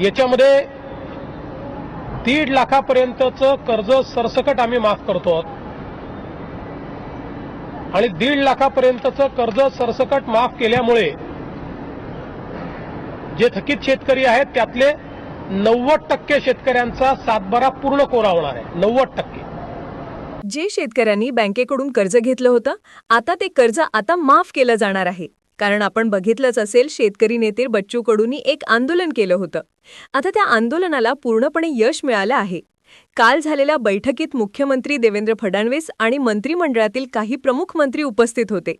याच्यामध्ये दीड लाखापर्यंतचं कर्ज सरसकट आम्ही माफ करतो. आहोत आणि दीड लाखापर्यंतचं कर्ज सरसकट माफ केल्यामुळे जे थकीत शेतकरी आहेत त्यातले नव्वद टक्के शेतकऱ्यांचा सातबारा पूर्ण कोरा होणार आहे. नव्वद टक्के. जे शेतकऱ्यांनी बँकेकडून कर्ज घेतलं होतं आता ते कर्ज आता माफ केलं जाणार आहे. कारण आपण बघितलंच असेल शेतकरी नेते बच्चू कडूंनी एक आंदोलन केलं होतं. आता त्या आंदोलनाला पूर्णपणे यश मिळालं आहे. काल झालेल्या बैठकीत मुख्यमंत्री देवेंद्र फडणवीस आणि मंत्रिमंडळातील काही प्रमुख मंत्री उपस्थित होते.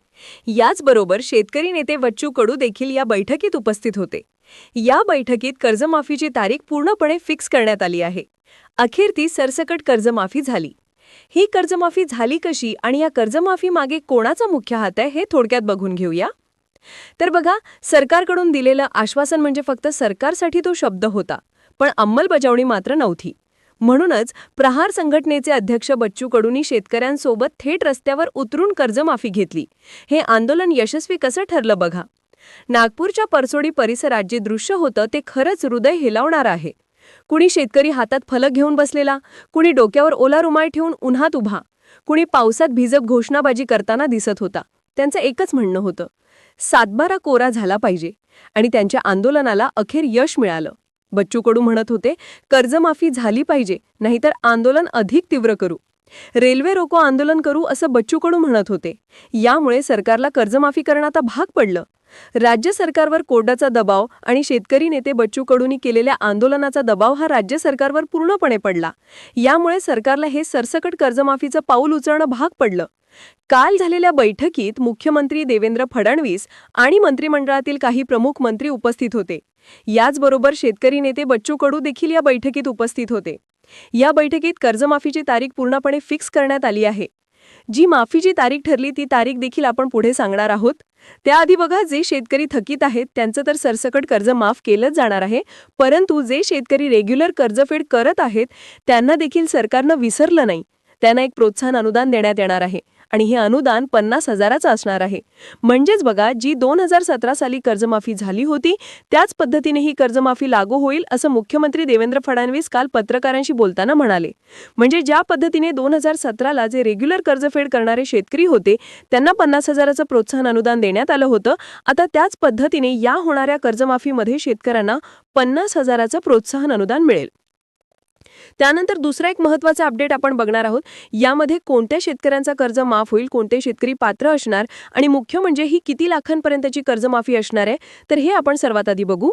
याचबरोबर शेतकरी नेते बच्चू कडू देखील या बैठकीत उपस्थित होते. या बैठकीत कर्जमाफीची तारीख पूर्णपणे फिक्स करण्यात आली आहे. अखेर ती सरसकट कर्जमाफी झाली. ही कर्जमाफी झाली कशी आणि या कर्जमाफी मागे कोणाचा मुख्य हात आहे हे थोडक्यात बघून घेऊया. तर बघा सरकारकडून दिलेलं आश्वासन म्हणजे फक्त सरकारसाठी तो शब्द होता पण अंमलबजावणी मात्र नव्हती. म्हणूनच प्रहार संघटनेचे अध्यक्ष बच्चू कडूंनी शेतकऱ्यांसोबत थेट रस्त्यावर उतरून कर्जमाफी घेतली. हे आंदोलन यशस्वी कसं ठरलं बघा? नागपूरच्या परसोडी परिसरात जे दृश्य होतं ते खरंच हृदय हेलावणार आहे. कुणी शेतकरी हातात फलक घेऊन बसलेला कुणी डोक्यावर ओला रुमाल ठेवून उन्हात उभा कुणी पावसात भिजप घोषणाबाजी करताना दिसत होता. त्यांचं एकच म्हणणं होतं सातबारा कोरा झाला पाहिजे आणि त्यांच्या आंदोलनाला अखेर यश मिळालं. बच्चू कडू म्हणत होते कर्जमाफी झाली पाहिजे नाहीतर आंदोलन अधिक तीव्र करू. रेल्वे रोको आंदोलन करू असं बच्चू कडू म्हणत होते. यामुळे सरकारला कर्जमाफी करणं आता भाग पडलं. राज्य सरकारवर कोर्टाचा दबाव आणि शेतकरी नेते बच्चू कडूंनी केलेल्या आंदोलनाचा दबाव हा राज्य सरकारवर पूर्णपणे पडला. यामुळे सरकारला हे सरसकट कर्जमाफीचं पाऊल उचलणं भाग पडलं. काल झालेल्या बैठकीत मुख्यमंत्री देवेंद्र फडणवीस आणि मंत्रिमंडळातील काही प्रमुख मंत्री उपस्थित होते. याचबरोबर शेतकरी नेते बच्चू कडू देखील या बैठकीत उपस्थित होते. या बैठकीत कर्जमाफीची तारीख पूर्णपणे फिक्स करण्यात आली आहे. जी माफीची तारीख ठरली ती तारीख देखील आपण पुढे सांगणार आहोत. त्याआधी बघा जे शेतकरी थकीत आहेत त्यांचं तर सरसकट कर्ज माफ केलंच जाणार आहे. परंतु जे शेतकरी रेग्युलर कर्जफेड करत आहेत त्यांना देखील सरकारनं विसरलं नाही. त्यांना एक प्रोत्साहन अनुदान देण्यात येणार आहे. आणि हे अनुदान पन्नास हजाराचं असणार आहे. म्हणजेच बघा जी दोन हजार सतरा साली कर्जमाफी झाली होती त्याच पद्धतीने ही कर्जमाफी लागू होईल असं मुख्यमंत्री देवेंद्र फडणवीस काल पत्रकारांशी बोलताना म्हणाले. म्हणजे ज्या पद्धतीने दोन हजार सतराला जे रेग्युलर कर्जफेड करणारे शेतकरी होते त्यांना पन्नास हजाराचं प्रोत्साहन अनुदान देण्यात आलं होतं. आता त्याच पद्धतीने या होणाऱ्या कर्जमाफीमध्ये शेतकऱ्यांना पन्नास हजाराचं प्रोत्साहन अनुदान मिळेल. त्यानंतर दुसरा एक महत्त्वाचा अपडेट आपण बघणार आहोत. यामध्ये कोणत्या शेतकऱ्यांचा कर्ज माफ होईल कोणते शेतकरी पात्र असणार आणि मुख्य म्हणजे ही किती लाखांपर्यंतची कर्जमाफी असणार आहे तर हे आपण सर्वात आधी बघू.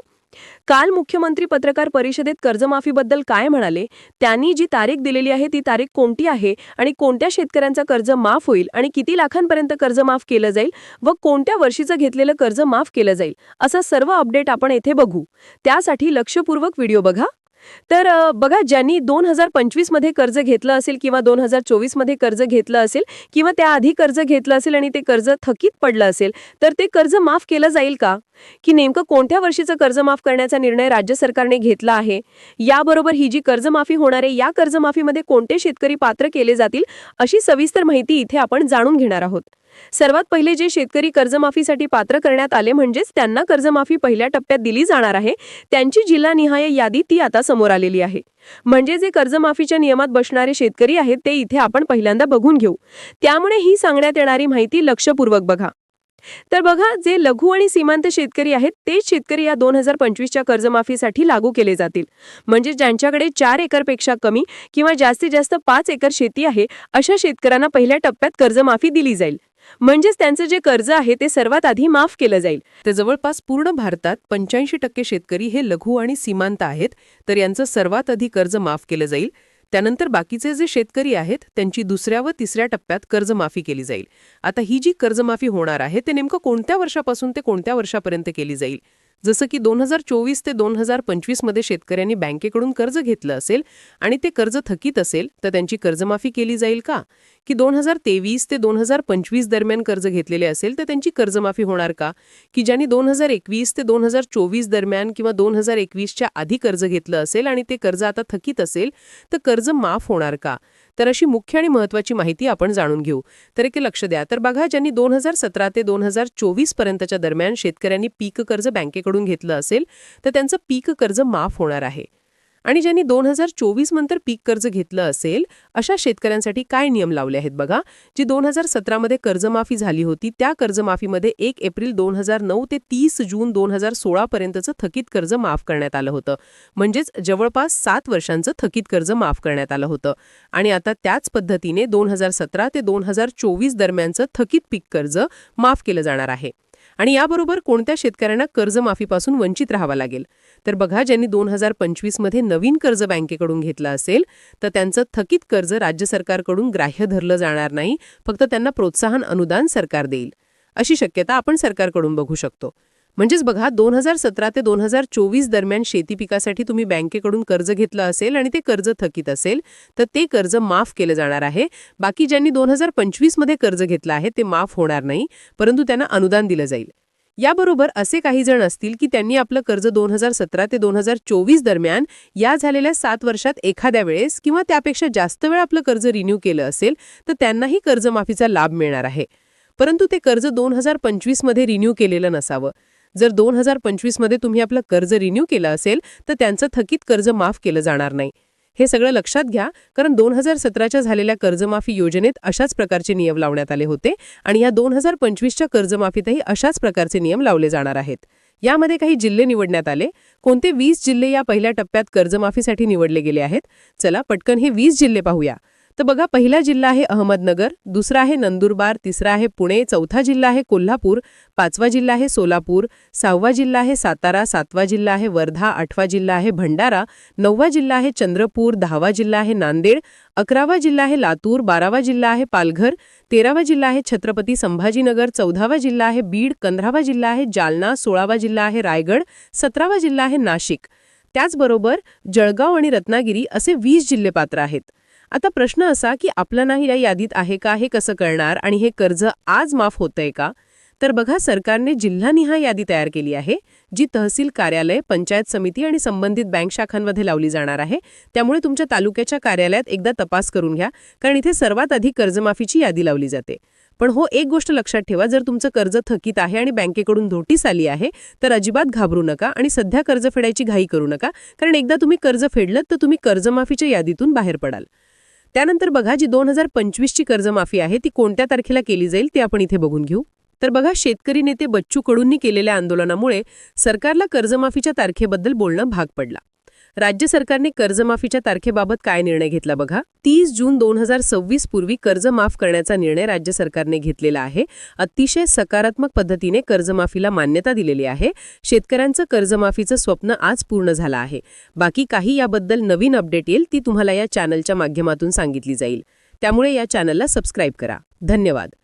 काल मुख्यमंत्री पत्रकार परिषदेत कर्जमाफीबद्दल काय म्हणाले त्यांनी जी तारीख दिलेली आहे ती तारीख कोणती आहे आणि कोणत्या शेतकऱ्यांचं कर्ज माफ होईल आणि किती लाखांपर्यंत कर्ज माफ केलं जाईल व कोणत्या वर्षीचं घेतलेलं कर्ज माफ केलं जाईल असा सर्व अपडेट आपण येथे बघू. त्यासाठी लक्षपूर्वक व्हिडिओ बघा. तर बघा ज्यांनी दोन हजार पंचवीसमध्ये कर्ज घेतलं असेल किंवा दोन हजार चोवीसमध्ये कर्ज घेतलं असेल किंवा त्याआधी कर्ज घेतलं असेल आणि ते कर्ज थकीत पडलं असेल तर ते कर्ज माफ केलं जाईल का? की नेमकं कोणत्या वर्षीचं कर्ज माफ करण्याचा निर्णय राज्य सरकारने घेतला आहे? याबरोबर ही जी कर्जमाफी होणार आहे या कर्जमाफीमध्ये कोणते शेतकरी पात्र केले जातील अशी सविस्तर माहिती इथे आपण जाणून घेणार आहोत. सर्वात पहिले जे शेतकरी कर्जमाफीसाठी पात्र करण्यात आले म्हणजेच त्यांना कर्जमाफी पहिल्या टप्प्यात दिली जाणार आहे त्यांची जिल्हानिहाय यादी ती आता समोर आलेली आहे. म्हणजे जे कर्जमाफीच्या नियमात बसणारे शेतकरी आहेत ते इथे आपण पहिल्यांदा बघून घेऊ. त्यामुळे ही सांगण्यात येणारी माहिती लक्षपूर्वक बघा. तर बघा जे लघु आणि सीमांत शेतकरी आहेत तेच शेतकरी या दोन हजार पंचवीसच्या कर्जमाफीसाठी लागू केले जातील. म्हणजे ज्यांच्याकडे चार एकरपेक्षा कमी किंवा जास्तीत जास्त पाच एकर शेती आहे अशा शेतकऱ्यांना पहिल्या टप्प्यात कर्जमाफी दिली जाईल. म्हणजेच त्यांचं जे कर्ज आहे ते सर्वात आधी माफ केलं जाईल. तर जवळपास पूर्ण भारतात पंच्याऐंशी टक्के शेतकरी हे लघु आणि सीमांत आहेत तर यांचं सर्वात आधी कर्ज माफ केलं जाईल. त्यानंतर बाकीचे जे शेतकरी आहेत त्यांची दुसऱ्या व तिसऱ्या टप्प्यात कर्जमाफी केली जाईल. आता ही जी कर्जमाफी होणार आहे ते नेमकं कोणत्या वर्षापासून ते कोणत्या वर्षापर्यंत केली जाईल? जसं की दोन हजार चोवीस ते दोन हजार पंचवीसमध्ये शेतकऱ्यांनी बँकेकडून कर्ज घेतलं असेल आणि ते कर्ज थकीत असेल तर त्यांची कर्जमाफी केली जाईल का? की दोन हजार तेवीस ते दोन हजार पंचवीस दरम्यान कर्ज घेतलेले असेल तर त्यांची कर्जमाफी होणार का? की ज्यांनी दोन हजार एकवीस ते दोन हजार चोवीस दरम्यान किंवा दोन हजार एकवीसच्या आधी कर्ज घेतलं असेल आणि ते कर्ज आता थकीत असेल तर कर्ज माफ होणार का? तर अशी मुख्य आणि महत्वाची माहिती आपण जाणून घेऊ. तर एक लक्ष द्या. तर बघा ज्यांनी दोन हजार सतरा ते दोन हजार चोवीस पर्यंतच्या दरम्यान शेतकऱ्यांनी पीक कर्ज बँकेकडून घेतलं असेल तर त्यांचं पीक कर्ज माफ होणार आहे. आणि ज्यांनी दोन हजार चोवीस नंतर पीक कर्ज घेतलं असेल अशा शेतकऱ्यांसाठी काय नियम लावले आहेत बघा? जी दोन हजार सतरामध्ये कर्जमाफी झाली होती त्या कर्जमाफीमध्ये एक एप्रिल दोन हजार नऊ ते तीस जून दोन हजार सोळापर्यंतचं थकीत कर्ज माफ करण्यात आलं होतं. म्हणजेच जवळपास सात वर्षांचं थकीत कर्ज माफ करण्यात आलं होतं. आणि आता त्याच पद्धतीने दोन हजार सतरा ते दोन हजार चोवीस दरम्यानचं थकीत पीक कर्ज माफ केलं जाणार आहे. आणि याबरोबर कोणत्या शेतकऱ्यांना कर्जमाफीपासून वंचित राहावं लागेल? तर बघा ज्यांनी दोन हजार पंचवीसमध्ये नवीन कर्ज बँकेकडून घेतलं असेल तर त्यांचं थकीत कर्ज राज्य सरकारकडून ग्राह्य धरलं जाणार नाही फक्त त्यांना प्रोत्साहन अनुदान सरकार देईल. अशी शक्यता आपण सरकारकडून बघू शकतो. म्हणजेच बघा दोन हजार सतरा ते दोन हजार चोवीस दरम्यान शेती पिकासाठी तुम्ही बँकेकडून कर्ज घेतलं असेल आणि ते कर्ज थकीत असेल तर ते कर्ज माफ केलं जाणार आहे. बाकी ज्यांनी दोन हजार पंचवीसमध्ये कर्ज घेतलं आहे ते माफ होणार नाही परंतु त्यांना अनुदान दिलं जाईल. याबरोबर असे काही जण असतील की त्यांनी आपलं कर्ज दोन हजार सतरा ते दोन हजार चोवीस दरम्यान या झालेल्या सात वर्षात एखाद्या वेळेस किंवा त्यापेक्षा जास्त वेळ आपलं कर्ज रिन्यू केलं असेल तर त्यांनाही कर्जमाफीचा लाभ मिळणार आहे. परंतु ते कर्ज दोन हजार पंचवीसमध्ये रिन्यू केलेलं नसावं. जर दोन हजार पंचवीसमध्ये तुम्ही आपलं कर्ज रिन्यू केलं असेल तर त्यांचं थकीत कर्ज माफ केलं जाणार नाही. हे सगळं लक्षात घ्या कारण दोन हजार सतराच्या झालेल्या कर्जमाफी योजनेत अशाच प्रकारचे नियम लावण्यात आले होते आणि या दोन हजार पंचवीसच्या कर्जमाफीतही अशाच प्रकारचे नियम लावले जाणार आहेत. यामध्ये काही जिल्हे निवडण्यात आले. कोणते वीस जिल्हे या पहिल्या टप्प्यात कर्जमाफीसाठी निवडले गेले आहेत? चला पटकन हे वीस जिल्हे पाहूया. तर बघा पहिला जिल्हा आहे अहमदनगर दुसरा आहे नंदुरबार तिसरा आहे पुणे चौथा जिल्हा आहे कोल्हापूर पाचवा जिल्हा आहे सोलापूर सहावा जिल्हा आहे सातारा सातवा जिल्हा आहे वर्धा आठवा जिल्हा आहे भंडारा नववा जिल्हा आहे चंद्रपूर दहावा जिल्हा आहे नांदेड अकरावा जिल्हा आहे लातूर बारावा जिल्हा आहे पालघर तेरावा जिल्हा आहे छत्रपती संभाजीनगर चौदावा जिल्हा आहे बीड पंधरावा जिल्हा आहे जालना सोळावा जिल्हा आहे रायगड सतरावा जिल्हा आहे नाशिक त्याचबरोबर जळगाव आणि रत्नागिरी असे वीस जिल्हे पात्र आहेत आता प्रश्न असा की आपलं नाही या यादीत आहे का? हे कसं कळणार? आणि हे कर्ज आज माफ होतंय का? तर बघा सरकारने जिल्हानिहाय यादी तयार केली आहे जी तहसील कार्यालय पंचायत समिती आणि संबंधित बँक शाखांमध्ये लावली जाणार आहे. त्यामुळे तुमच्या तालुक्याच्या कार्यालयात एकदा तपास करून घ्या कारण इथे सर्वात आधी कर्जमाफीची यादी लावली जाते. पण हो एक गोष्ट लक्षात ठेवा जर तुमचं कर्ज थकीत आहे आणि बँकेकडून नोटीस आली आहे तर अजिबात घाबरू नका आणि सध्या कर्ज फेडायची घाई करू नका कारण एकदा तुम्ही कर्ज फेडलं तर तुम्ही कर्जमाफीच्या यादीतून बाहेर पडाल. त्यानंतर बघा जी दोन हजार पंचवीसची कर्जमाफी आहे ती कोणत्या तारखेला केली जाईल ते आपण इथे बघून घेऊ. तर बघा शेतकरी नेते बच्चू कडूंनी केलेल्या आंदोलनामुळे सरकारला कर्जमाफीच्या तारखेबद्दल बोलणं भाग पडला. राज्य सरकारने कर्जमाफीच्या तारखेबाबत काय निर्णय घेतला बघा? तीस जून दोन हजार सव्वीस पूर्वी कर्ज माफ करण्याचा निर्णय राज्य सरकारने घेतलेला आहे. अतिशय सकारात्मक पद्धतीने कर्जमाफीला मान्यता दिलेली आहे. शेतकऱ्यांचं कर्जमाफीचं स्वप्न आज पूर्ण झालं आहे. बाकी काही याबद्दल नवीन अपडेट येईल ती तुम्हाला या चॅनलच्या माध्यमातून सांगितली जाईल. त्यामुळे या चॅनलला सबस्क्राईब करा. धन्यवाद.